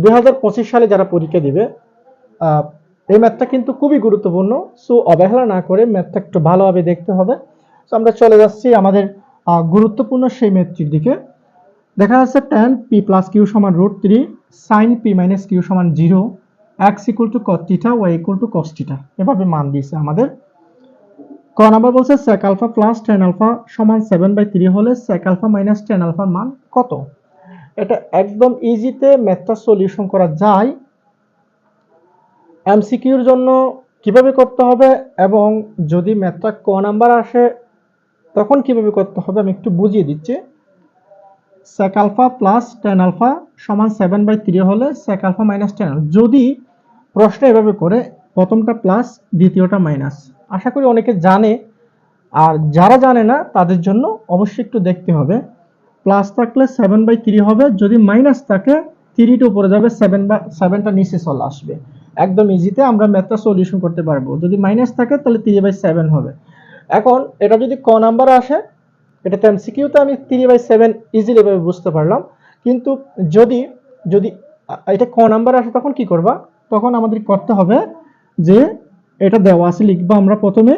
দুই হাজার পঁচিশ সালে যারা পরীক্ষা দিবে এই ম্যাথটা কিন্তু খুবই গুরুত্বপূর্ণ। সো অবহেলা না করে ম্যাথটা একটু ভালোভাবে দেখতে হবে। সো আমরা চলে যাচ্ছি আমাদের গুরুত্বপূর্ণ সেই ম্যাথটির দিকে। দেখা যাচ্ছে ট্যান পি প্লাস কিউ সমান root three sine P minus Q সমান zero X equal to cot theta Y equal to cos theta এভাবে মান দিয়েছে আমাদের। ক নাম্বার বলছে sec alpha plus tan alpha সমান সেভেন বাই থ্রি হলে sec আলফা মাইনাস টেন আলফার মান কত? একদম ইজিতে ম্যাথটা সলিউশন করা যায়। এমসিকিউর জন্য কীভাবে করতে হবে এবং যদি ম্যাথটা ক নাম্বার আসে, তখন কীভাবে করতে হবে আমি একটু বুঝিয়ে দিচ্ছি। sec alpha plus tan alpha সমান সেভেন বাই থ্রি হলে sec আলফা মাইনাস টেন যদি প্রশ্ন এভাবে করে, প্রথমটা প্লাস দ্বিতীয়টা মাইনাস আশা করি অনেকে জানে, আর যারা জানে না, তাদের জন্য অবশ্যই একটু দেখতে হবে। প্লাস থাকলে সেভেন বাই থ্রি হবে, যদি মাইনাস থাকে থ্রিটা উপরে যাবে সেভেন বা সেভেনটা নিচে চলে আসবে। একদম ইজিতে আমরা ম্যাথটা সলিউশন করতে পারব। যদি মাইনাস থাকে, তাহলে থ্রি বাই সেভেন হবে। এখন এটা যদি ক নাম্বার আসে এটাতে এমসিকিউতে আমি থ্রি বাই সেভেন ইজিলি ভাবে বুঝতে পারলাম। কিন্তু যদি যদি, এটা ক নাম্বার আসে, তখন কি করবা? তখন আমাদের করতে হবে যে, এটা দেওয়া আছে, লিখব আমরা প্রথমে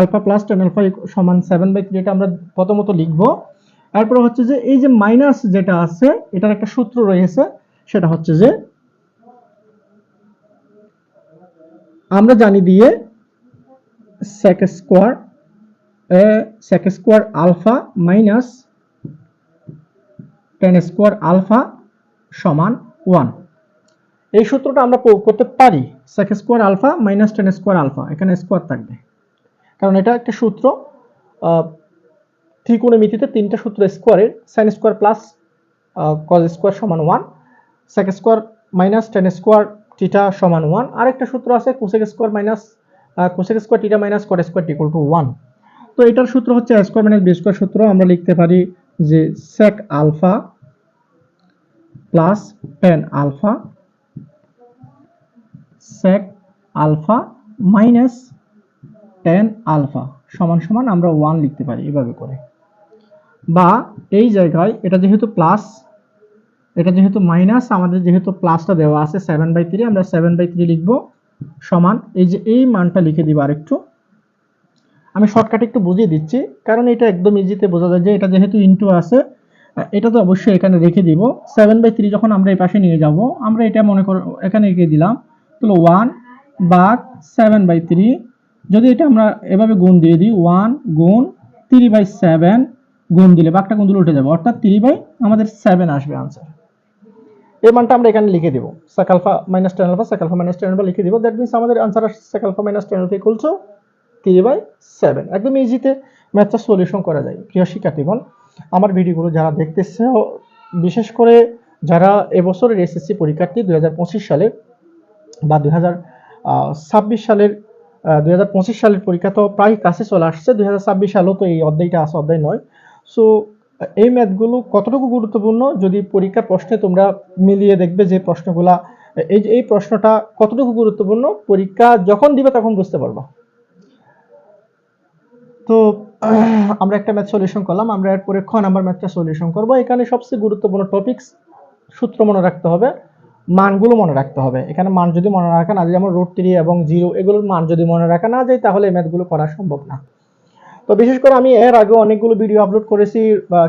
আলফা প্লাস টেন আলফা সমান সেভেন বাই থ্রি এটা আমরা প্রথমত লিখব। তারপর হচ্ছে যে এই যে মাইনাস যেটা আছে, এটার একটা সূত্র রয়েছে, সেটা হচ্ছে যে আমরা জানি দিয়ে sec square sec square alpha minus tan square alpha সমান ওয়ান এই সূত্রটা আমরা প্রয়োগ করতে পারি, sec square alpha minus tan square alpha এখানে স্কোয়ার থাকবে। কারণ এটা একটা সূত্র ত্রিকোণমিতিতে তিনটা সূত্র স্কোয়ারের sine square plus cos square সমান one sec square minus tan square theta সমান ওয়ান আরেকটা সূত্র আছে cosec square minus cosec square theta minus cot square equal to one তো এটার সূত্র হচ্ছে স্কোয়ার মাইনাস বি স্কোয়ার সূত্র। আমরা লিখতে পারি যে sec alpha plus tan alpha sec alpha minus tan alpha সমান সমান আমরা ওয়ান লিখতে পারি এভাবে করে। বা এই জায়গায় এটা যেহেতু প্লাস এটা যেহেতু মাইনাস আমাদের যেহেতু প্লাসটা দেওয়া আছে সেভেন বাই থ্রি আমরা সেভেন বাই থ্রি লিখব সমান এই যে এই মানটা লিখে দিব আরেকটু। আমি শর্টকাটে একটু বুঝিয়ে দিচ্ছি, কারণ এটা একদম ইজিতে বোঝা যায় যে এটা যেহেতু ইনটু আছে, এটা তো অবশ্যই এখানে রেখে দিব। সেভেন বাই থ্রি যখন আমরা এই পাশে নিয়ে যাব, আমরা এটা মনে করো এখানে রেখে দিলাম, তাহলে ওয়ান বাঘ সেভেন বাই থ্রি যদি এটা আমরা এভাবে গুণ দিয়ে দিই ওয়ান গুণ থ্রি বাই সেভেন গুণ দিলে, বাঘটা দিলে উঠে যাবে? অর্থাৎ থ্রি বাই আমাদের সেভেন আসবে আনসার এই মানটা আমরা এখানে লিখে দিব। Sec alpha minus tan alpha sec alpha minus tan alpha লিখে দিব। দ্যাট মিনস আমাদের আনসার আসছে sec alpha minus tan alpha equal to three by seven একদম ইজিতে ম্যাথটা সলিউশন করা যায়। প্রিয় শিক্ষার্থীগণ, আমার ভিডিওগুলো যারা দেখতেছে, বিশেষ করে যারা এবছরের এসএসসি পরীক্ষার্থী পঁচিশ সালের বা দুই হাজার ছাব্বিশ সালের দুই হাজার পঁচিশ সালের পরীক্ষা তো প্রায় কাছে চলে আসছে। ছাব্বিশ সালেও তো এই অধ্যায়টা আছে, অধ্যায় নয়। সো এই ম্যাথগুলো কতটুকু গুরুত্বপূর্ণ? যদি পরীক্ষার প্রশ্নে তোমরা মিলিয়ে দেখবে যে প্রশ্নগুলা, এই যে, এই প্রশ্নটা কতটুকু গুরুত্বপূর্ণ, পরীক্ষা যখন দিবে তখন বুঝতে পারবা। তো, আমরা একটা ম্যাথ সলিউশন করলাম, আমরা এরপরে খ নাম্বার ম্যাথটা সলিউশন করব। এখানে সবচেয়ে গুরুত্বপূর্ণ টপিকস সূত্র মনে রাখতে হবে, মানগুলো মনে রাখতে হবে। এখানে মান যদি মনে রাখা না যায়, যেমন রুট থ্রি এবং জিরো এগুলোর মান যদি মনে রাখা না যায়, তাহলে এই ম্যাথগুলো করা সম্ভব না। তো বিশেষ করে আমি এর আগে অনেকগুলো ভিডিও আপলোড করেছি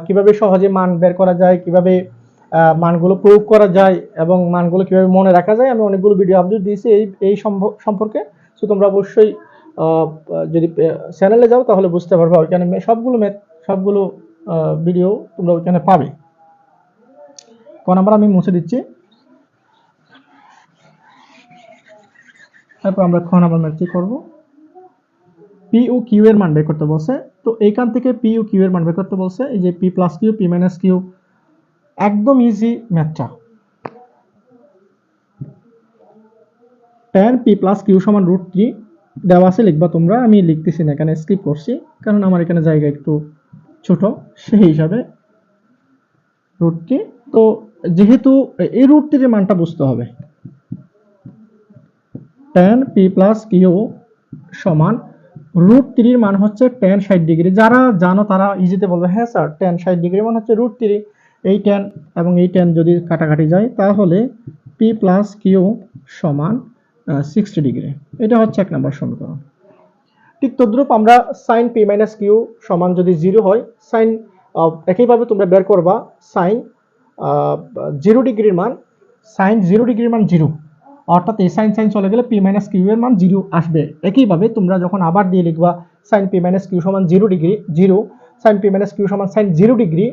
কীভাবে সহজে মান বের করা যায়, কীভাবে মানগুলো প্রয়োগ করা যায় এবং মানগুলো কীভাবে মনে রাখা যায়, আমি অনেকগুলো ভিডিও আপলোড দিয়েছি এই এই সম্পর্কে। সো তোমরা অবশ্যই যদি চ্যানেলে যাও তাহলে বুঝতে পারবে ওইখানে সবগুলো ম্যাথ সবগুলো ভিডিও তোমরা ওইখানে পাবে। ক নাম্বার আমি মুছে দিচ্ছি। তারপর আমরা খ নাম্বার ম্যাথটি করব। পি ও কিউ এর মান বের করতে বলছে। তো এইখান থেকে পি ও কিউ এর মান বের করতে বলছে, এই যে P plus Q P minus Q একদম ইজি ম্যাথটা টেন পি প্লাস কিউ সমান রুট থ্রি দেওয়া আছে, লিখবা তোমরা, আমি লিখতেছি না, এখানে স্কিপ করছি, কারণ আমার এখানে জায়গা একটু ছোট, সেই হিসাবে রুট থ্রি তো যেহেতু এই রুট থ্রির মানটা বুঝতে হবে। টেন পি প্লাস কিউ সমান রুট থ্রির মান হচ্ছে টেন ষাট ডিগ্রি। যারা জানো তারা ইজিতে বলবে হ্যাঁ স্যার টেন ষাট ডিগ্রি মান হচ্ছে রুট থ্রি এই টেন এবং এই টেন যদি কাটাকাটি যায়, তাহলে পি প্লাস কিউ সমান সিক্সটি ডিগ্রি। এটা হচ্ছে এক নম্বর সমীকরণ। ঠিক তদ্রুপ আমরা সাইন পি মাইনাস কিউ সমান যদি জিরো হয় সাইন একইভাবে তোমরা বের করবা সাইন জিরো ডিগ্রির মান সাইন জিরো ডিগ্রির মান জিরো অর্থাৎ এই সাইন সাইন চলে গেলে পি মাইনাস কিউ এর মান জিরো আসবে। একইভাবে তোমরা যখন আবার দিয়ে লিখবা সাইন পি মাইনাস কিউ সমান zero degree zero sine P minus Q সমান সাইন জিরো ডিগ্রি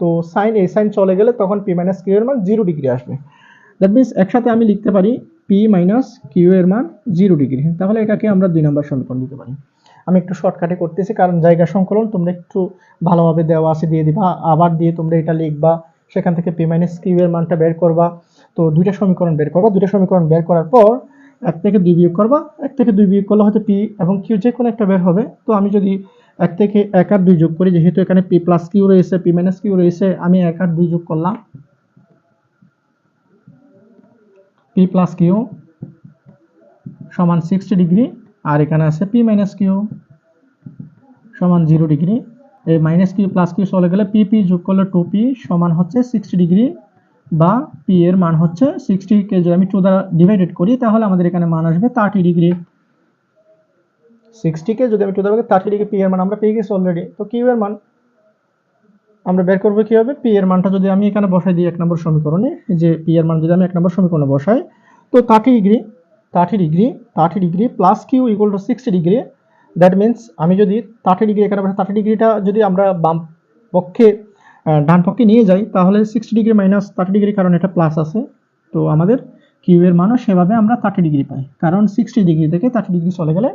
তো সাইন এই সাইন চলে গেলে তখন পি মাইনাস কিউ এর মান জিরো ডিগ্রি আসবে। দ্যাট মিনস একসাথে আমি লিখতে পারি পি মাইনাস কিউ এর মান জিরো ডিগ্রি তাহলে এটাকে আমরা দুই নম্বর সমীকরণ দিতে পারি। আমি একটু শর্টকাটে করতেছি, কারণ জায়গা সংকলন তোমরা একটু ভালোভাবে দেওয়া আছে, দিয়ে দিবা। আবার দিয়ে তোমরা এটা লিখবা, সেখান থেকে পি মাইনাস কিউ এর মানটা বের করবা। তো দুইটা সমীকরণ বের করবা। দুইটা সমীকরণ বের করার পর এক থেকে দুই বিয়োগ করবা। এক থেকে দুই বিয়োগ করলে হয়তো পি এবং কিউ যে কোনো একটা বের হবে। তো আমি যদি এক থেকে এক আর দুই যোগ করি, যেহেতু এখানে পি প্লাস কিউ রয়েছে পি মাইনাস কিউ রয়েছে, আমি এক আর দুই যোগ করলাম। পি প্লাস কিউ সমান সিক্সটি ডিগ্রি আর এখানে আছে পি মাইনাস কিউ সমান জিরো ডিগ্রি এই মাইনাস কিউ প্লাস কিউ চলে গেলে পি পি যোগ করলে টু পি সমান হচ্ছে সিক্সটি ডিগ্রি বা পি এর মান হচ্ছে সিক্সটি কে যদি আমি টু দ্বারা ডিভাইডেড করি, তাহলে আমাদের এখানে মান আসবে থার্টি ডিগ্রি সিক্সটিকে যদি আমি টু দ্বারা থার্টি ডিগ্রি পি এর মান আমরা পেয়ে গেছি অলরেডি তো কিউ এর মান আমরা বের করব কি হবে? পি এর মানটা যদি আমি এখানে বসাই দিই এক নম্বর সমীকরণে যে পি এর মান যদি আমি এক নম্বর সমীকরণে বসাই, তো thirty degree thirty degree thirty degree plus Q equal to sixty degree that means আমি যদি থার্টি ডিগ্রি এখানে বসে থার্টি ডিগ্রিটা যদি আমরা বাম পক্ষে ডান পক্ষে নিয়ে যাই, তাহলে sixty degree minus thirty degree কারণ এটা প্লাস আছে। তো আমাদের কিউ এর মানও সেভাবে আমরা থার্টি ডিগ্রি পাই। কারণ সিক্সটি ডিগ্রি থেকে থার্টি ডিগ্রি চলে গেলে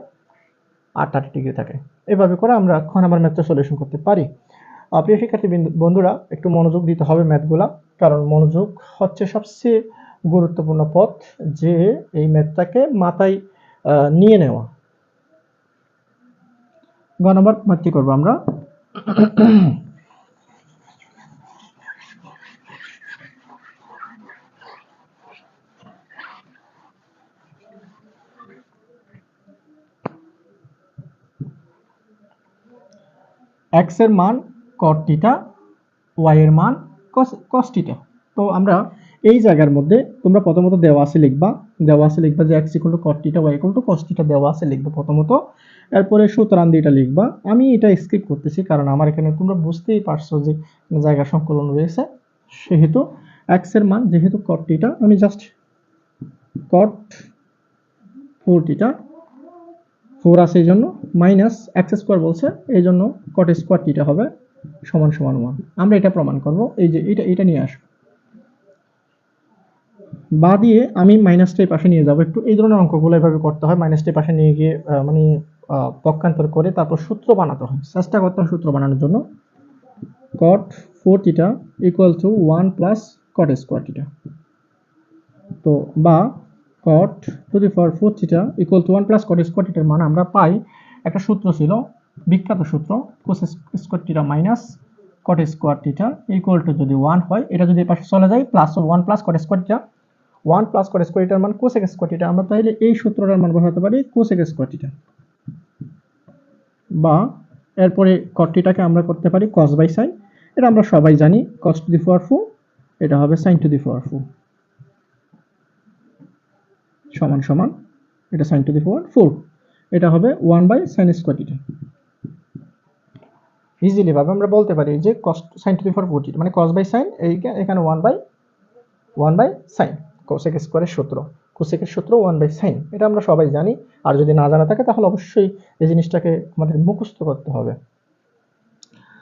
আর থার্টি ডিগ্রি থাকে। এভাবে করে আমরা খ নাম্বার ম্যাথটা সলিউশন করতে পারি। প্রিয় শিক্ষার্থী বন্ধুরা, একটু মনোযোগ দিতে হবে ম্যাথগুলা কারণ মনোযোগ হচ্ছে সবচেয়ে গুরুত্বপূর্ণ পথ যে এই ম্যাথটাকে মাথায় নিয়ে নেওয়া। গ নম্বর ম্যাথটি করব আমরা। এক্সের মান কট টিটা ওয়াই এর মান কস টিটা তো আমরা এই জায়গার মধ্যে তোমরা প্রথমত দেওয়া আছে লিখবা, দেওয়া আছে লিখবা যে X equal to cot theta Y equal to cos theta দেওয়া আছে লিখবা প্রথমত। এরপরে সুতরাং এটা লিখবা। আমি এটা স্কিপ করতেছি কারণ আমার এখানে তোমরা বুঝতেই পারছ যে জায়গা সংকলন রয়েছে। সেহেতু এক্সের মান যেহেতু কট টিটা আমি জাস্ট কট ফোর ফোর আছে এই জন্য মাইনাস এক্স স্কোয়ার বলছে এই জন্য কট স্কোয়ার টিটা হবে সমান সমান ওয়ান আমরা এটা প্রমাণ করব, এই যে এটা এটা নিয়ে আসব বা দিয়ে আমি মাইনাসটা এই পাশে নিয়ে যাব, একটু এই ধরনের অঙ্কগুলো এভাবে করতে হয় মাইনাসটা এই পাশে নিয়ে গিয়ে মানে পক্ষান্তর করে তারপর সূত্র বানাতে হয়। চেষ্টা করতে হয় সূত্র বানানোর জন্য। Cot four theta equal to one plus cot square theta তো বা cot to the power four theta equal to one plus cot square থিটার মান আমরা পাই একটা সূত্র ছিল, বিখ্যাত সূত্র cos square theta minus cot square theta equal to যদি ওয়ান হয়, এটা যদি পাশে চলে যায় plus one plus cot square theta one plus cot square থিটার মান কোসেক স্কোয়ার থিটা আমরা তাহলে এই সূত্রটার মান বসাতে পারি কোসেক স্কোয়ার থিটা বা এরপরে কট থিটাকে আমরা করতে পারি কস বাই সাইন এটা আমরা সবাই জানি কস টু দি ফোর এটা হবে সাইন টু দি ফোর সমান সমান, এটা sine to the power four এটা হবে one by sine square theta easily ভাবে আমরা বলতে পারি যে cos sine to the power four theta মানে কস বাই সাইন এই এখানে one by one by sine cosec স্কোয়ারের সূত্র। কোসেকের সূত্র ওয়ান বাই সাইন এটা আমরা সবাই জানি। আর যদি না জানা থাকে, তাহলে অবশ্যই এই জিনিসটাকে আমাদের মুখস্থ করতে হবে।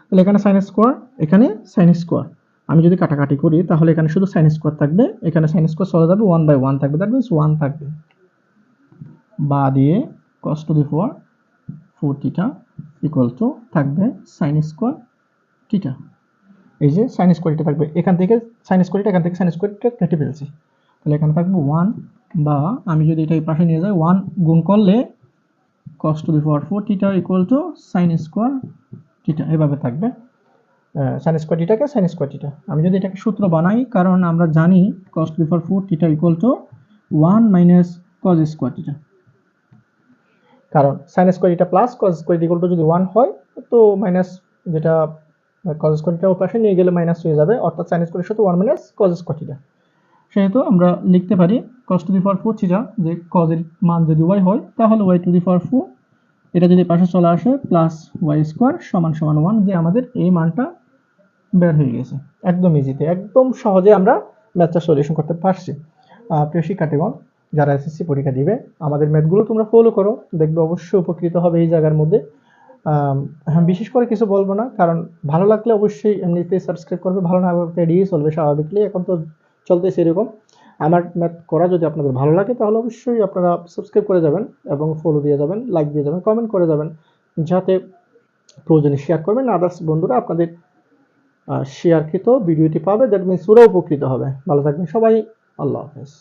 তাহলে এখানে সাইন স্কোয়ার এখানে সাইন স্কোয়ার আমি যদি কাটাকাটি করি, তাহলে এখানে শুধু সাইন স্কোয়ার থাকবে। এখানে সাইন স্কোয়ার চলে যাবে ওয়ান বাই ওয়ান থাকবে। দ্যাট মিনস ওয়ান থাকবে। বা দিয়ে cos to the four four theta equal to থাকবে সাইন স্কোয়ার টিটা এই যে সাইন স্কোয়ারটা থাকবে। এখান থেকে সাইন স্কোয়ারটা এখান থেকে সাইন স্কোয়ারটা কেটে ফেলছি। তাহলে এখানে থাকবে ওয়ান বা আমি যদি এটা এই পাশে নিয়ে যাই ওয়ান গুণ করলে cos to the power four theta equal to sine square theta এভাবে থাকবে। সাইন স্কোয়ার টিটাকে সাইন স্কোয়ার টিটা আমি যদি এটাকে সূত্র বানাই, কারণ আমরা জানি cos power four theta equal to one minus cos square theta কারণ sine square theta plus cos square equal to যদি ওয়ান হয়, তো মাইনাস যেটা কজ স্কোয়ার টিটা পাশে নিয়ে গেলে মাইনাস হয়ে যাবে। অর্থাৎ সাইন স্কোয়ারের সাথে one minus cos square theta সেহেতু আমরা লিখতে পারি cos to the power four theta যে কজের মান যদি ওয়াই হয়, তাহলে Y to the power four এটা যদি পাশে চলে আসে প্লাস ওয়াই স্কোয়ার সমান সমান ওয়ান যে আমাদের এই মানটা বের হয়ে গেছে। একদম ইজিতে একদম সহজে আমরা ম্যাথটা সলিউশন করতে পারছি। প্রিয় শিক্ষার্থীগণ, যারা এসএসসি পরীক্ষা দিবে, আমাদের ম্যাথগুলো তোমরা ফলো করো, দেখবে অবশ্যই উপকৃত হবে এই জায়গার মধ্যে। হ্যাঁ বিশেষ করে কিছু বলব না, কারণ ভালো লাগলে অবশ্যই এমনিতে সাবস্ক্রাইব করবে, ভালো না লাগলে এড়িয়ে চলবে স্বাভাবিকলি এখন তো চলতেছে এরকম। আমার ম্যাথ করা যদি আপনাদের ভালো লাগে, তাহলে অবশ্যই আপনারা সাবস্ক্রাইব করে যাবেন এবং ফলো দিয়ে যাবেন লাইক দিয়ে যাবেন কমেন্ট করে যাবেন, যাতে প্রয়োজনে শেয়ার করবেন। আদার্স বন্ধুরা, আপনাদের শেয়ারকৃত ভিডিওটি পাবে দ্যাট মিনস ওরা উপকৃত হবে। ভালো থাকবেন সবাই আল্লাহ হাফেজ।